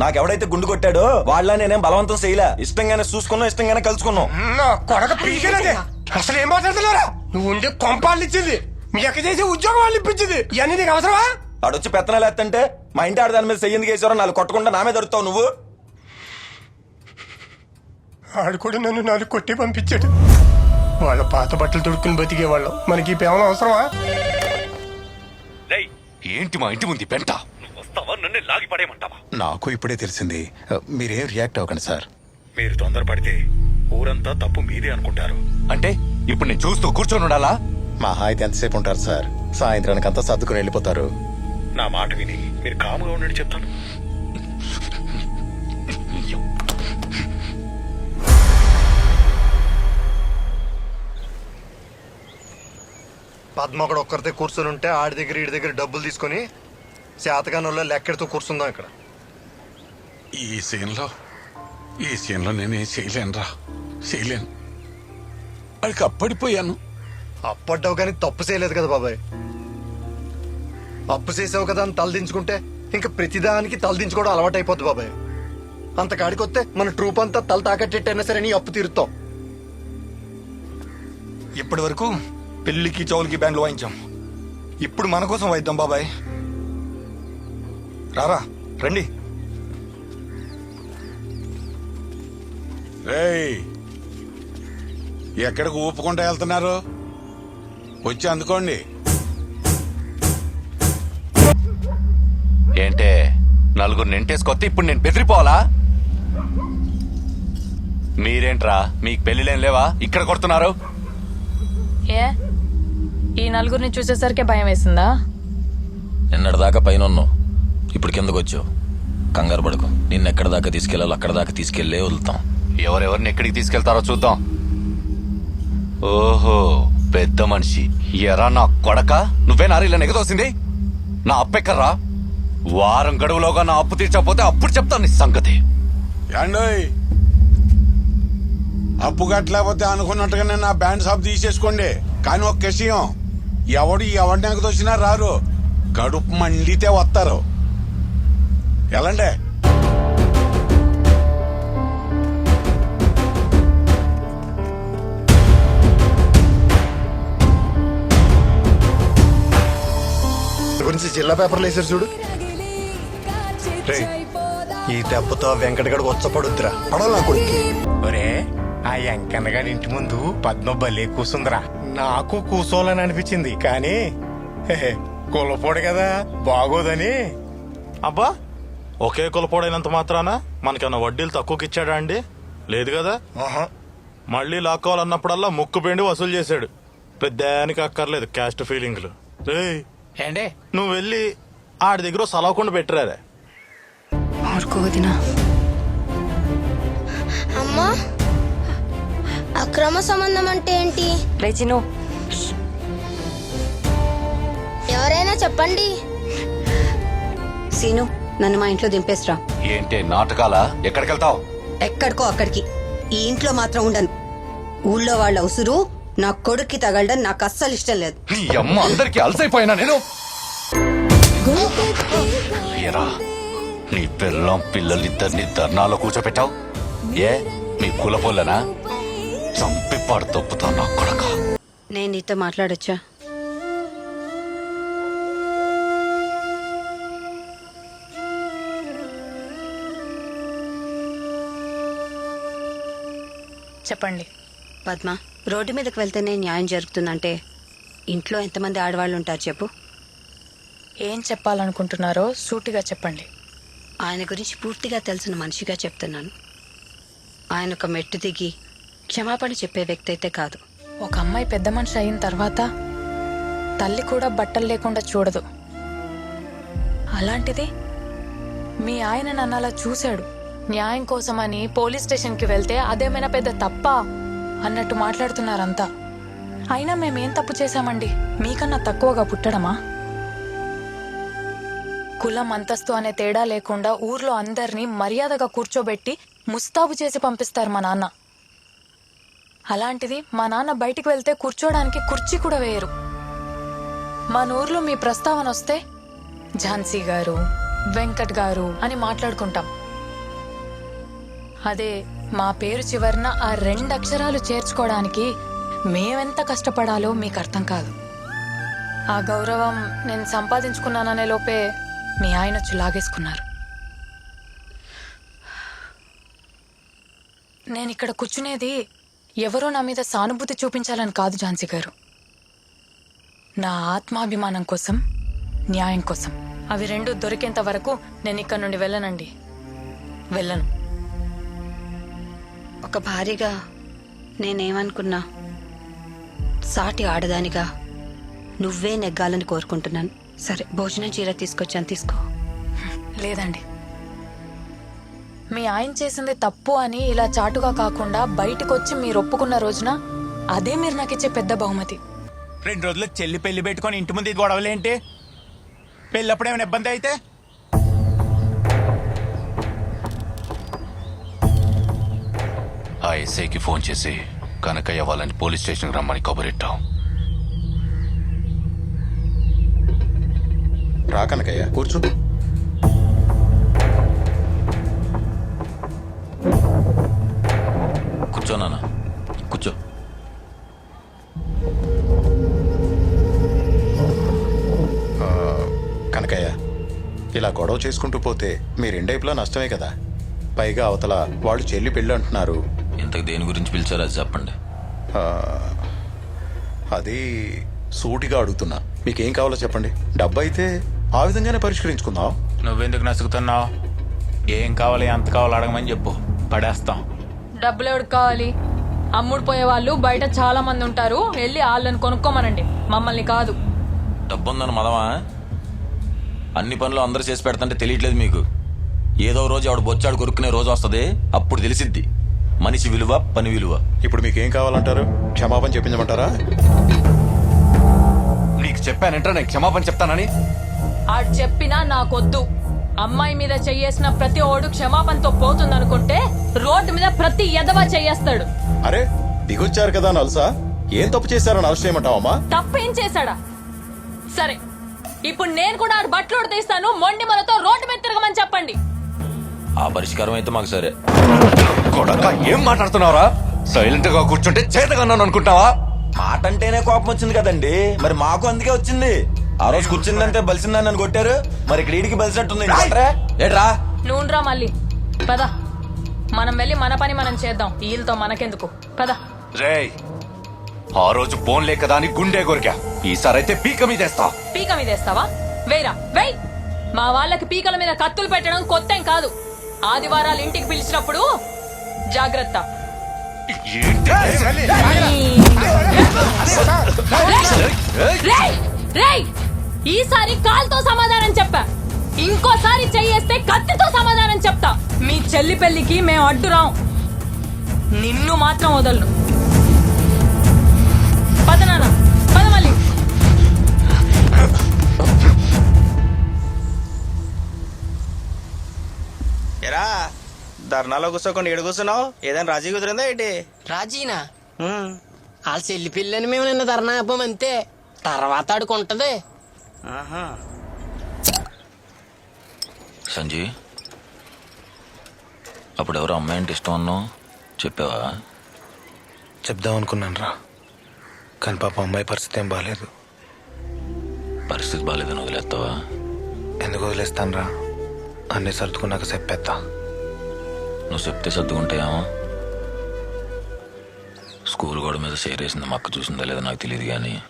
నాకు ఎవడైతే గుండు కొట్టాడో వాళ్ళ నేనేం బలవంతం చేయలే. ఇష్టంగానే చూసుకున్నాం ఇష్టంగానే కలుసుకున్నాం. నా కొడక పీకేనదే అసలు ఏం మాట్లాడుతున్నారా నువ్వు ఉండే కొంపాలు ఇచ్చింది మీ అక్క చేసే ఉద్యోగం వాళ్ళు ఇప్పించింది. ఇవన్నీ నీకు అవసరమా? ఆడొచ్చి పెత్తనాలు ఎత్తంటే మా ఇంటి ఆడ దాని మీద చెయ్యింది వేసారో నాలుగు కొట్టకుండా నామే దొరుకుతావు నువ్వు? ఆడు కూడా నన్ను నాలుగు కొట్టి పంపించాడు. వాళ్ళ పాత బట్టలు తొడుక్కుని బతికే వాళ్ళం మనకి ఈ పేమలు అవసరమా? ఏంటి మా ఇంటి ముందు పెంట? వస్తావా? నన్ను లాగి పడేయమంటావా? నాకు ఇప్పుడే తెలిసింది. మీరేం రియాక్ట్ అవ్వకండి సార్. మీరు తొందరపడితే ఊరంతా తప్పు మీదే అనుకుంటారు. అంటే ఇప్పుడు నేను చూస్తూ కూర్చొని ఉండాలా? మా అయితే ఎంతసేపు ఉంటారు సార్? సాయంత్రానికి అంతా సర్దుకుని వెళ్ళిపోతారు. నా మాట విని మీరు కాముగా ఉండండి చెప్తాను. పద్మ ఒకడు ఒక్కరితే కూర్చొని ఉంటే ఆడి దగ్గర ఈడి దగ్గర డబ్బులు తీసుకొని శాతకాని వల్ల లెక్కెడుతూ కూర్చుందాం ఇక్కడ. ఈ సీన్లో ఈ సీన్లో నేనేం చేయలేనురా. చేయలేను. వాడికి అప్పడిపోయాను. అప్పడ్డావు కానీ తప్పు చేయలేదు కదా బాబాయ్. అప్పు చేసావు కదా అని తలదించుకుంటే ఇంకా ప్రతిదానికి తలదించుకోవడం అలవాటు అయిపోద్ది బాబాయ్. అంత కాడికొస్తే మన ట్రూప్ అంతా తల తాకట్టేట్టయినా సరే నీ అప్పు తీరుతాం. ఇప్పటి వరకు పెళ్ళికి చౌలకి బ్యాండ్లు వాయించాం. ఇప్పుడు మన కోసం వాయిద్దాం బాబాయ్. రారా రండి. రేయ్ ఎక్కడికి ఊపుకుంటూ వెళ్తున్నారు? వచ్చి అందుకోండి. ఏంటే నలుగురు నింటేసుకొస్తే ఇప్పుడు నేను బెదిరిపోవాలా? మీరేంట్రా మీకు పెళ్ళిలేం లేవా? ఇక్కడ కొడుతున్నారు. ఏ? ఈ నలుగురిని చూసేసరికి భయం వేసిందా? నిన్నటిదాకా పైన ఉన్నావు ఇప్పుడు కిందకు వచ్చావు. కంగారు పడుకో. నిన్ను ఎక్కడ దాకా తీసుకెళ్ళాలో అక్కడ దాకా తీసుకెళ్ళే వదులుతాం. ఎవరెవరిని ఎక్కడికి తీసుకెళ్తారో చూద్దాం. ఓహో పెద్ద మనిషి. ఎరా నా కొడక? నువ్వే నారి ఇలా నెగదోసింది? నా అప్పెక్కర్రా వారం గడువులోగా నా అప్పు తీర్చకపోతే అప్పుడు చెప్తాను నీ సంగతి. ఏండోయ్ అప్పు కట్టలేకపోతే అనుకున్నట్టుగానే నా బ్యాండ్ షాప్ తీసేసుకోండి. కానీ ఒక విషయం ఎవడు ఎవరిని ఎగదొచ్చినా రారు. కడుపు మండితే వస్తారు. ఎలాండే? గురించి జిల్లా పేపర్లు వేసారు చూడు. ఈ దెబ్బతో వెంకటగడ వచ్చపడుద్దిరా పడవ నా కొడుకు ఒరే ఆ ఎంకన్నగాడి ఇంటి ముందు పద్మ భలే కూసుందిరా. నాకు కూసోలని అనిపించింది కానీ కులపోడు కదా బాగోదని. అబ్బా ఒకే కులపోడైనంత మాత్రాన మనకేమన్నా వడ్డీలు తక్కువకి ఇచ్చాడా అండి? లేదు కదా? ఆహా. మళ్ళీ లాక్కోవాలన్నప్పుడల్లా ముక్కు పిండి వసూలు చేశాడు. పెద్దానికి అక్కర్లేదు క్యాస్ట్ ఫీలింగ్లు. ఏండే నువ్వు వెళ్ళి ఆడి దగ్గర సలవకుండా పెట్టరారే అమ్మా అక్రమ సంబంధం అంటే ఏంటి? లేచిను ఎవరైనా చెప్పండి. సీను. నన్ను మా ఇంట్లో దింపేస్రా. ఏంటే నాటకాలా? ఎక్కడికెళ్తావు? ఎక్కడికో అక్కడికి. ఈ ఇంట్లో మాత్రం ఉండను. ఊళ్ళో వాళ్ళ ఉసురు నా కొడుక్కి తగలడం నాకు అస్సలు ఇష్టం లేదు. నీ అమ్మ అందరికి అలసైపోయినా నేను? ఏరా, నీ పిల్లం పిల్లలిద్దరిని ధర్నాలో కూర్చోపెట్టావు? ఏ మీ కులపోలనా? చంపి పాడు తప్పుతా నా కొడక. నేను నీతో మాట్లాడొచ్చా? చెప్పండి. పద్మ రోడ్డు మీదకి వెళ్తేనే న్యాయం జరుగుతుందంటే ఇంట్లో ఎంతమంది ఆడవాళ్ళు ఉంటారు చెప్పు. ఏం చెప్పాలనుకుంటున్నారో సూటిగా చెప్పండి. ఆయన గురించి పూర్తిగా తెలిసిన మనిషిగా చెప్తున్నాను. ఆయన ఒక మెట్టు దిగి క్షమాపణ చెప్పే వ్యక్తి అయితే కాదు. ఒక అమ్మాయి పెద్ద మనిషి అయిన తర్వాత తల్లి కూడా బట్టలు లేకుండా చూడదు. అలాంటిది మీ ఆయన నన్ను అలా చూశాడు. న్యాయం కోసమని పోలీస్ స్టేషన్కి వెళ్తే అదేమైనా పెద్ద తప్ప? అన్నట్టు మాట్లాడుతున్నారంతా. అయినా మేమేం తప్పు చేశామండి? మీకన్నా తక్కువగా పుట్టడమా? కులం అంతస్తు అనే తేడా లేకుండా ఊర్లో అందరినీ మర్యాదగా కూర్చోబెట్టి ముస్తాబు చేసి పంపిస్తారు మా నాన్న. అలాంటిది మా నాన్న బయటికి వెళ్తే కూర్చోడానికి కుర్చీ కూడా వేయరు. మన ఊర్లో మీ ప్రస్తావన వస్తే ఝాన్సీ గారు వెంకట్ గారు అని మాట్లాడుకుంటాం. అదే మా పేరు చివరన ఆ రెండు అక్షరాలు చేర్చుకోవడానికి మేమెంత కష్టపడాలో మీకు అర్థం కాదు. ఆ గౌరవం నేను సంపాదించుకున్నాననే లోపే మీ ఆయన వచ్చి లాగేసుకున్నారు నేను ఇక్కడ కూర్చునేది ఎవరో నా మీద సానుభూతి చూపించాలని కాదు ఝాన్సీ గారు. నా ఆత్మాభిమానం కోసం న్యాయం కోసం. అవి రెండు దొరికేంత వరకు నేను ఇక్కడ నుండి వెళ్ళనండి. వెళ్ళను. ఒక భార్యగా నేనేమనుకున్నా సాటి ఆడదానిగా నువ్వే నెగ్గాలని కోరుకుంటున్నాను. సరే భోజనం చీర తీసుకొచ్చాను తీసుకో. లేదండి. మీ ఆయన చేసింది తప్పు అని ఇలా చాటుగా కాకుండా బయటకు వచ్చి మీరు ఒప్పుకున్న రోజున అదే మీరు నాకు ఇచ్చే పెద్ద బహుమతి. రెండు రోజులు చెల్లి పెళ్ళి పెట్టుకొని ఇంటి ముందు గొడవలేంటి? పెళ్ళప్పుడు ఏమైనా ఇబ్బంది అయితే? ఆ ఎస్ఐకి ఫోన్ చేసి కనకయ్య వాళ్ళని పోలీస్ స్టేషన్కి రమ్మని కబురెట్టాం. రా కనకయ్య కూర్చో. కూర్చో నాన్న కూర్చో. కనకయ్య ఇలా గొడవ చేసుకుంటూ పోతే మీ రెండైపులా నష్టమే కదా. పైగా అవతల వాళ్ళు చెల్లి పెళ్ళి అంటున్నారు. ఇంతకు దేని గురించి పిలిచారో అది చెప్పండి. ఆ, అది సూటిగా అడుగుతున్నా. మీకేం కావాలో చెప్పండి. డబ్బు అయితే ఆ విధంగానే పరిష్కరించుకుందాం. నువ్వెందుకు నసుకుతున్నావు? ఏం కావాలి ఎంత కావాలో అడగమని చెప్పు. పడేస్తాం. డబ్బులు ఎవరికి కావాలి? అమ్ముడు పోయే వాళ్ళు బయట చాలా మంది ఉంటారు. వెళ్ళి వాళ్ళని కొనుక్కోమనండి. మమ్మల్ని కాదు. డబ్బు ఉందని మదమా? అన్ని పనులు అందరూ చేసి పెడతంటే తెలియట్లేదు మీకు. ఏదో రోజు ఆవిడ బొచ్చాడు కొరుక్కునే రోజు వస్తుంది. అప్పుడు తెలిసిద్ది. మనిషి విలువ పని విలువ. ఇప్పుడు మీకేం కావాలంటారు? క్షమాపణ చెప్పించమంటారా? నీకు చెప్పానంటే నేను క్షమాపణ చెప్తానని. ఆడు చెప్పినా నాకొద్దు. అమ్మాయి మీద చెయ్యేసిన ప్రతి ఓడు క్షమాపణతో పోతుందనుకుంటే రోడ్డు మీద ప్రతి ఎదవ చెయ్యేస్తాడు అరే దిగొచ్చారు కదా నలుసా? ఏం తప్పు చేశారని అరెస్ట్ చేయమంటావమ్మా తప్పేం చేశాడా? సరే ఇప్పుడు నేను కూడా ఆడు బట్టలు ఉడతీస్తాను మొండి మనతో రోడ్డు మీద తిరగమని చెప్పండి. ఆ పరిష్కారం అయితే మాకు సరే. కొడక ఏం మాట్లాడుతున్నావురా? సైలెంట్గా కూర్చుంటే చేతగన్నాను అనుకుంటావా? మాట అంటేనే కోపం వచ్చింది కదండి. మరి మాకు అందుకే వచ్చింది. ఆ రోజు కూర్చుందంటే బలిసిందని నన్ను కొట్టారు. మరి ఇక్కడ ఈడికి బలిసినట్టుంది? ఏట్రా? నూనెరా మళ్ళీ. పద. మనం వెళ్ళి మన పని మనం చేద్దాం. వీళ్ళతో మనకెందుకు? పద. రేయ్! ఆ రోజు ఫోన్ లేకదా అని గుండె కొరికా ఈసారి అయితే పీక మీదేస్తా పీక మీద వేస్తావా? వేరా వెయ్! మా వాళ్ళకి పీకల మీద కత్తులు పెట్టడం కొత్తేం కాదు. ఆదివారాలు ఇంటికి పిలిచినప్పుడు జాగ్రత్త! ఈసారి కాల్తో సమాధానం చెప్పా. ఇంకోసారి చెయ్యేస్తే కత్తితో సమాధానం చెప్తా. మీ చెల్లి పెళ్ళికి మేము అడ్డురాం. నిన్ను మాత్రం వదలను. ధర్నాలో కూర్చోకుండా ఏడు కూర్చున్నావు? ఏదైనా రాజీ కుదిరిందా ఏంటి? రాజీనా? వాళ్ళ చెల్లి పిల్లని మేము నిన్న ధర్నా అంతే. తర్వాత ఆడుకుంటది సంజయ్ అప్పుడు ఎవరో అమ్మాయి అంటే ఇష్టం అన్నావు? చెప్పావా? చెప్దాం అనుకున్నాను రా. కానీ పాప అమ్మాయి పరిస్థితి ఏం బాగాలేదు పరిస్థితి బాగాలేదని వదిలేస్తావా? ఎందుకు వదిలేస్తాను రా? అన్ని సర్దుకున్నాక చెప్పేస్తా. నువ్వు చెప్తే సర్దుకుంటాయేమో? స్కూల్ గోడ మీద చేరేసింది మక్క చూసిందా లేదో నాకు తెలియదు కానీ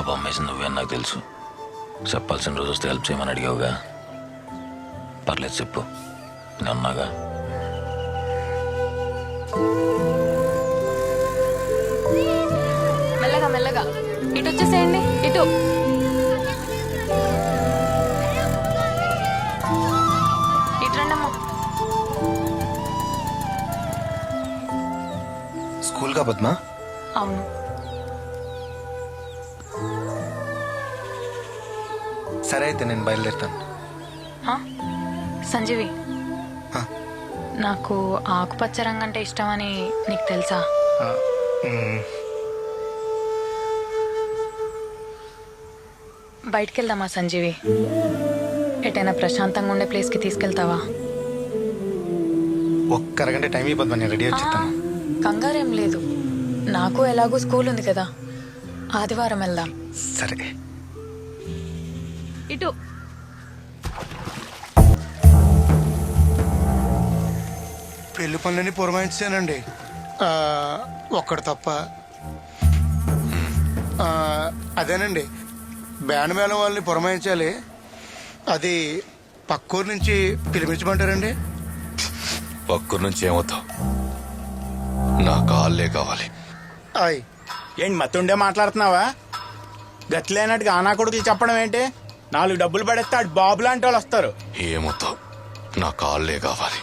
ఆ బొమ్మ వేసింది నువ్వే అని నాకు తెలుసు. చెప్పాల్సిన రోజు వస్తే హెల్ప్ చేయమని అడిగావుగా. పర్లేదు చెప్పు నేను అన్నాగా మెల్లగా మెల్లగా. ఇటు వచ్చేసేయండి ఇటు. స్కూల్ కా పద్మా? అవును. సరే అయితే నేను బయలుదేరుతాను? సంజీవి. నాకు ఆకుపచ్చ రంగు అంటే ఇష్టమని నీకు తెలుసా? బయటికి వెళ్దామా సంజీవి? ఎటైనా ప్రశాంతంగా ఉండే ప్లేస్కి తీసుకెళ్తావా? ఒక్క అరగంట టైం అయిపోద్ది నేను రెడీ వచ్చేస్తాను. కంగారేం లేదు. నాకు ఎలాగో స్కూల్ ఉంది కదా. ఆదివారం వెళ్దాం. సరే. ఇటు. పెళ్ళి పనులన్నీ పురమాయించానండి. ఒక్కడు తప్ప. ఆ, అదేనండి. బ్యాండ్ మేళం వాళ్ళని పురమాయించాలి. అది పక్కూరు నుంచి పిలిపించమంటారండి? పక్కూరు నుంచి ఏమవుతావు నా కాళ్ళే కావాలి. ఆయ్. ఏంటి మత్తుండే మాట్లాడుతున్నావా? గట్లేనట్టుగా ఆనా కొడుకులు చెప్పడం ఏంటి? నాలుగు డబ్బులు పడేస్తే ఆడు బాబు లాంటి వాళ్ళు వస్తారు. ఏమవుతావు నా కాళ్ళే కావాలి.